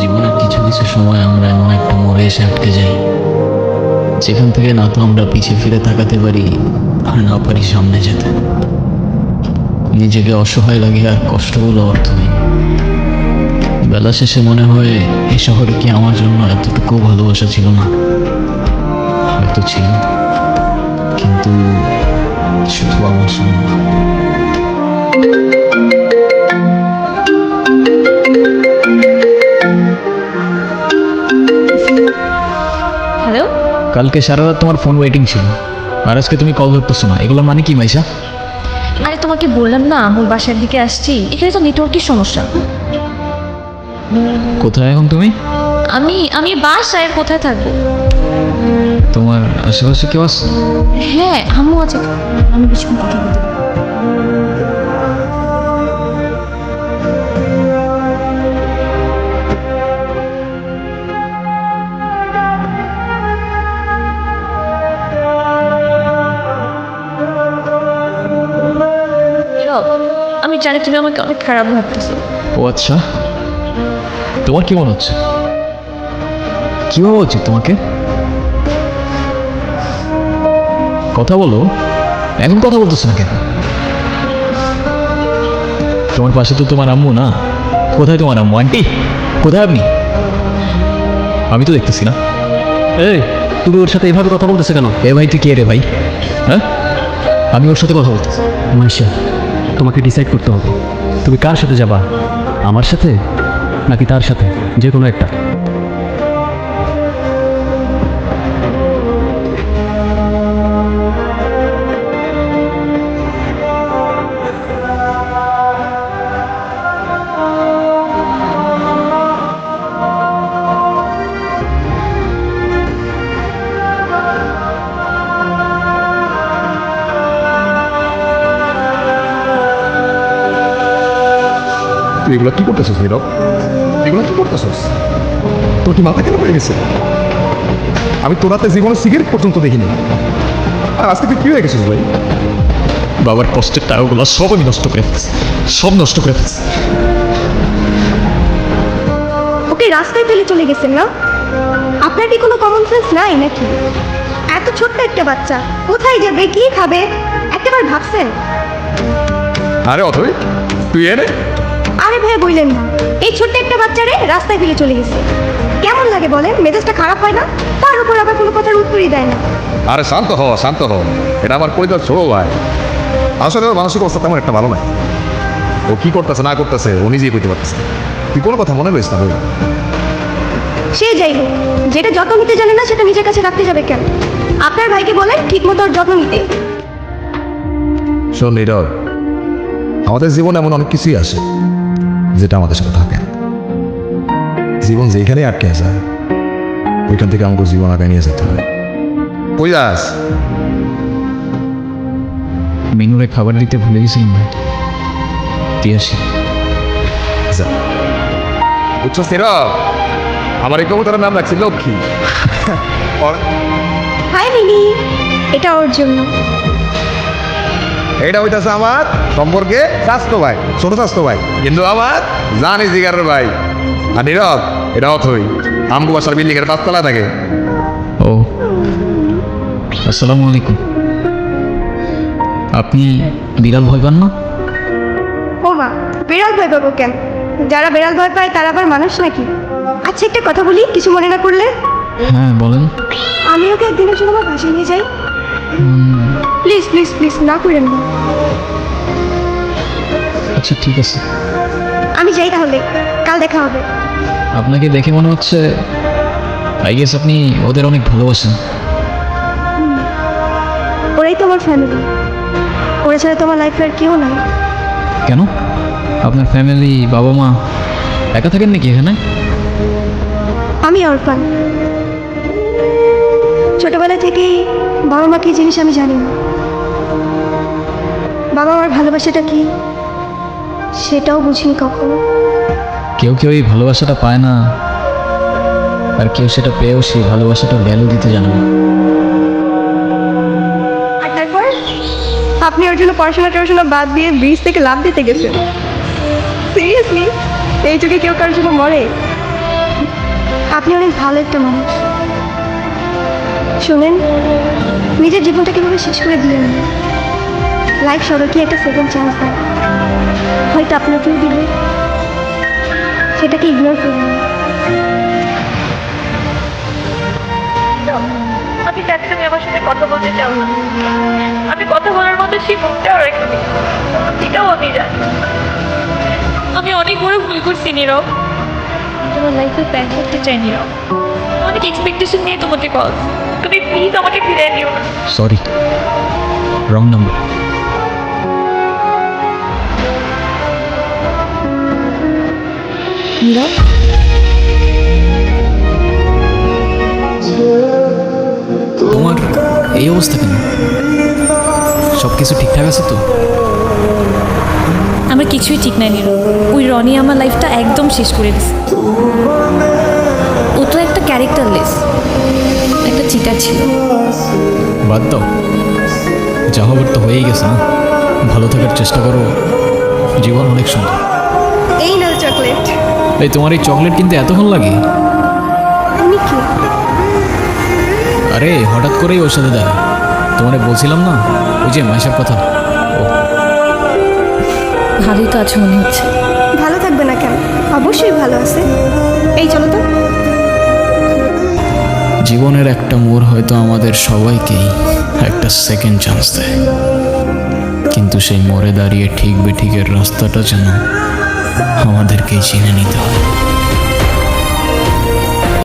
জীবনের কিছু কিছু সময় আমরা এমন একটা মোড়ে এসে আটকে যাই, যেখান থেকে না তো আমরা পিছিয়ে ফিরে তাকাতে পারি আর না পারি সামনে যেতে। নিজেকে অসহায় লাগে আর কষ্টগুলো অর্থহীন বেলা শেষে মনে হয় এই শহরে কি আমার জন্য এতটুকু ভালোবাসা ছিল না? হয়তো ছিল, কিন্তু শুধু আমার জন্য। কালকে সারা রাত তোমার ফোন ওয়েটিং ছিল। আর আজকে তুমি কল ধরতেছো না। এগুলোর মানে কি মাইশা? আরে তোমাকে বললাম না আমার বাসার দিকে আসছি। এখানে তো নেটওয়ার্কের সমস্যা। কোথায় এখন তুমি? আমি আমি বাসায় কোথায় থাকব? তোমার আশেপাশে কেউ আছে? হ্যাঁ আম্মু আছে। আমি কিছুক্ষণ কথা বলতে জানি তুমি আমাকে অনেক খারাপ ভাবতেছো। ও আচ্ছা। তোমার কি মনে হচ্ছে? কি ভাবা উচিত তোমাকে? কথা বলো। এখন কথা বলতেছো না কেন? তোমার পাশে তো তোমার আম্মু না। কোথায় তোমার আম্মু? আন্টি কোথায় আপনি? আমি তো দেখতেছি না। এই তুমি ওর সাথে এভাবে কথা বলতেছে কেন? এ ভাই তুই কে রে ভাই? হ্যাঁ? আমি ওর সাথে কথা বলতেছি। মাইশা তোমাকে ডিসাইড করতে হবে। তুমি কার সাথে যাবা? আমার সাথে নাকি তার সাথে? যে কোনো একটা। তুই এগুলো কি করতেছিস নীরব? এগুলো কি করতেছিস? তোর কি মাথা কেন গেছে? আমি তোর হাতে জীবনে সিগারেট পর্যন্ত দেখিনি। আর আজকে তুই কি হয়ে গেছিস ভাই? বাবার কষ্টের টাকাগুলো সব আমি নষ্ট করে ফেলছি। সব নষ্ট করে ফেলছি। ওকে রাস্তায় ফেলে চলে গেছেন না? আপনার কি কোনো কমন সেন্স নাই নাকি? এত ছোট্ট একটা বাচ্চা কোথায় যাবে কি খাবে? একটাবার ভাবছেন? আরে অথই তুই এনে আরে ভাই বললেন না। এই ছোট্ট একটা বাচ্চারে রাস্তায় ফেলে চলে গেছে। কেমন লাগে বলেন? মেজাজটা খারাপ হয় না? তার উপর আবার কোনো কথার উত্তরই দেয় না। আরে শান্ত হ শান্ত হ এটা আমার পরিবার ছোট ভাই। আসলে ওর মানসিক অবস্থা তেমন একটা ভালো নাই। ও কি করতেছে না করতেছে ও নিজেই বুঝতে পারতেছে তুই কোনো কথা মনে করিস না ভাই সে যাই হোক যেটা যত্ন নিতে জানে না সেটা নিজের কাছে রাখতে যাবে কেন? আপনার ভাইকে বলেন ঠিক মতো যত্ন নিতে। শোন নীরব আমাদের জীবনে এমন অনেক কিছুই আসে। যেটা আমাদের সাথে থাকে। জীবন যেখানেই আটকে আছে ওইখান থেকে আমাকে জীবন আগে নিয়ে যেতে হয়। কই যাস মেনুরে খাবার দিতে ভুলে গেছি দিয়ে আসি। বুঝছ নীরব আমার এই কবুতরের নাম রাখছি লক্ষ্মী। High mini. এটা ওর জন্য। এইটা হইতাছে আমার সম্পর্কে স্বাস্থ্য ভাই ছোট স্বাস্থ্য ভাই। কিন্তু আমার জানি জিগারের ভাই। আর নীরব এটা অথই। আমগো বাসার বিল্ডিং এর পাঁচতলা থাকে। ও। আসসালামু আলাইকুম। আপনি বিড়াল ভয় পান না? ও মা বিড়াল ভয় পাবো কেন? যারা বিড়াল ভয় পায় তারা আবার মানুষ নাকি? আচ্ছা একটা কথা বলি কিছু মনে না করলে? হ্যাঁ বলেন। আমি ওকে একদিনের জন্য আমার বাসায় নিয়ে যাই। প্লিজ প্লিজ প্লিজ না করেন না। আচ্ছা ঠিক আছে। আমি যাই তাহলে কাল দেখা হবে। আপনাকে দেখে মনে হচ্ছে আই গেস আপনি ওদের অনেক ভালোবাসেন। ওরাই তো আমার ফ্যামিলি ওরা ছাড়া তোমার লাইফে আর কেউ নাই। কেন? আপনার ফ্যামিলি বাবা মা একা থাকেন নাকি এখানে? আমি অর্পান ছোটবেলা থেকেই বাবা মা কি জিনিস আমি জানি না। বাবা মার ভালোবাসাটা কি? সেটাও বুঝিনি কখনো। কেউ কেউ এই ভালোবাসাটা পায় না আর কেউ সেটা পেয়েও সেই ভালোবাসাটা ভ্যালু দিতে জানে না। আর তারপর? আপনি ওর জন্য পড়াশোনা টড়াশোনা বাদ দিয়ে ব্রিজ থেকে লাভ দিতে গেছেন। সিরিয়াসলি এই যুগে কেউ কারোর জন্য মরে? আপনি অনেক ভালো একটা মানুষ। শুনেন নিজের জীবনটা কীভাবে শেষ করে দিলেন লাইফ সবাইকে একটা সেকেন্ড চান্স দেয়? হয়তো আপনাকেও দিবে। সেটাকে ইগনোর করবেন না। আমি চাচ্ছি তুমি আমার সাথে কথা বলতে চাও না। আমি কথা বলার মতো সেই মুখটাও রেখে এটাও আমি জানি। আমি অনেক বড় ভুল করছি নীরব। তোমার লাইফে প্যাক করতে চাই নীরব। অনেক এক্সপেকটেশন নিয়ে তোমাকে কল তুমি প্লিজ আমাকে ফিরে নিও না। সরি রং নাম্বার নীরব তোমার এই অবস্থা কেন? সব কিছু ঠিকঠাক আছে তো? আমার কিছুই ঠিক নাই নীরব ওই রনি আমার লাইফটা একদম শেষ করে দিছে। ও তো একটা ক্যারেক্টারলেস একটা চিটার ছিল। বাদ দাও। যা হবার তো হয়েই গেছে না? ভালো থাকার চেষ্টা করো। জীবন অনেক সুন্দর। এই না চকলেট এই তোমার এই চকলেট কিনতে এতক্ষণ লাগে? আরে হঠাৎ করেই ওর সাথে দেখা। তোমারে বলছিলাম না? ওই যে মাসের কথা। ভালোই তো আছে মনে হচ্ছে। ভালো থাকবে না কেন? অবশ্যই ভালো আছে। এই চলো তো। জীবনের একটা মোড় হয়তো আমাদের সবাইকেই একটা সেকেন্ড চান্স দেয়। কিন্তু সেই মোড়ে দাঁড়িয়ে ঠিক বেঠিকের রাস্তাটা যেন আমাদেরকেই চিনে নিতে হয়